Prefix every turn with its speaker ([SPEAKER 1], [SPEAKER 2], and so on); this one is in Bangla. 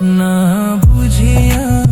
[SPEAKER 1] না বুঝিয়া